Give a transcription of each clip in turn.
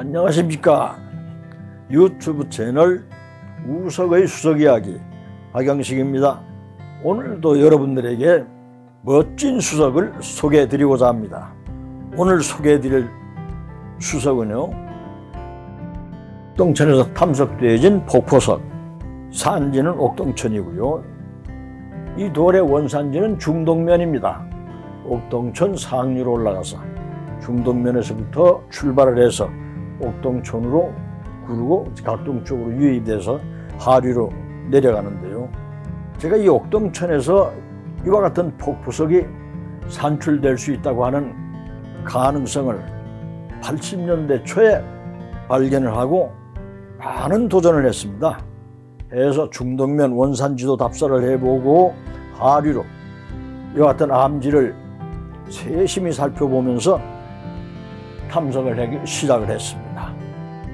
안녕하십니까 유튜브 채널 우석의 수석 이야기 박영식입니다. 오늘도 여러분들에게 멋진 수석을 소개해 드리고자 합니다. 오늘 소개해 드릴 수석은요. 옥동천에서 탐석되어진 폭포석 산지는 옥동천이고요. 이 돌의 원산지는 중동면입니다. 옥동천 상류로 올라가서 중동면에서부터 출발을 해서 옥동천으로 구르고 각동 쪽으로 유입돼서 하류로 내려가는데요. 제가 이 옥동천에서 이와 같은 폭포석이 산출될 수 있다고 하는 가능성을 80년대 초에 발견을 하고 많은 도전을 했습니다. 해서 중동면 원산지도 답사를 해보고 하류로 이와 같은 암지를 세심히 살펴보면서 탐색을 하기 시작을 했습니다.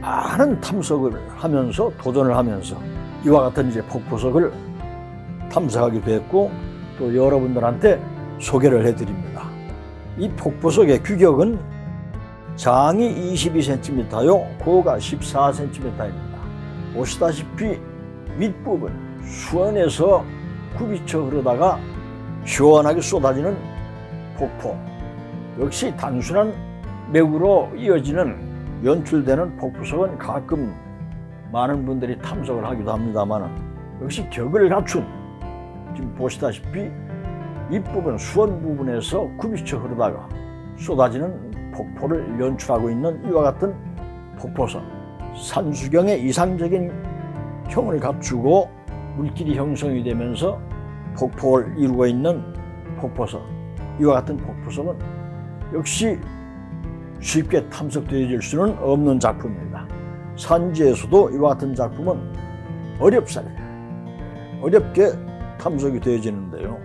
많은 탐색을 하면서 도전을 하면서 이와 같은 이제 폭포석을 탐색하기도 했고 또 여러분들한테 소개를 해드립니다. 이 폭포석의 규격은 장이 22cm요, 고가 14cm입니다. 보시다시피 윗부분 수원에서 굽이쳐 흐르다가 시원하게 쏟아지는 폭포. 역시 단순한 맥으로 이어지는 연출되는 폭포석은 가끔 많은 분들이 탐색을 하기도 합니다만 역시 격을 갖춘 지금 보시다시피 윗부분 수원 부분에서 굽이쳐 흐르다가 쏟아지는 폭포를 연출하고 있는 이와 같은 폭포석 산수경의 이상적인 형을 갖추고 물길이 형성이 되면서 폭포를 이루고 있는 폭포석 이와 같은 폭포석은 역시 쉽게 탐색되어질 수는 없는 작품입니다. 산지에서도 이와 같은 작품은 어렵사리 어렵게 탐색이 되어지는데요.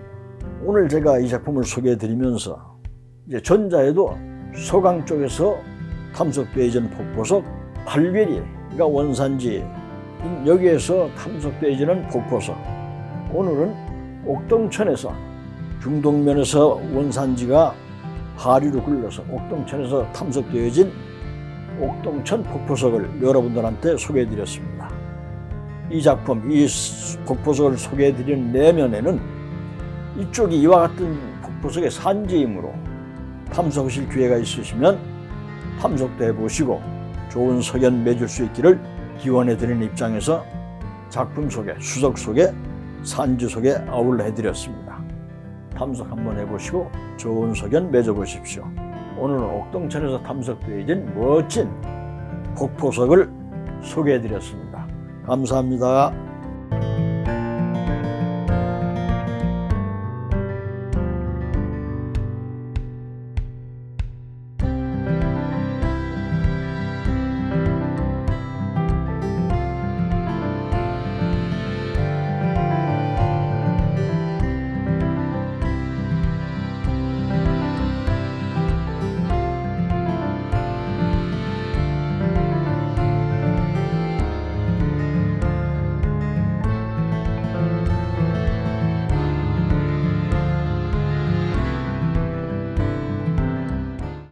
오늘 제가 이 작품을 소개해 드리면서 이제 전자에도 소강 쪽에서 탐색되어진 폭포석 팔베리가 원산지 여기에서 탐색되어지는 폭포석 오늘은 옥동천에서 중동면에서 원산지가 하류로 굴러서 옥동천에서 탐색되어진 옥동천 폭포석을 여러분들한테 소개해 드렸습니다. 이 작품, 이 폭포석을 소개해 드린 내면에는 이쪽이 이와 같은 폭포석의 산지이므로 탐색하실 기회가 있으시면 탐색도 해보시고 좋은 석연 맺을 수 있기를 기원해 드리는 입장에서 작품 속에, 수석 속에, 산지 속에 아울러 해드렸습니다. 탐색 한번 해보시고 좋은 석연 맺어보십시오. 오늘은 옥동천에서 탐색되어진 멋진 폭포석을 소개해드렸습니다. 감사합니다.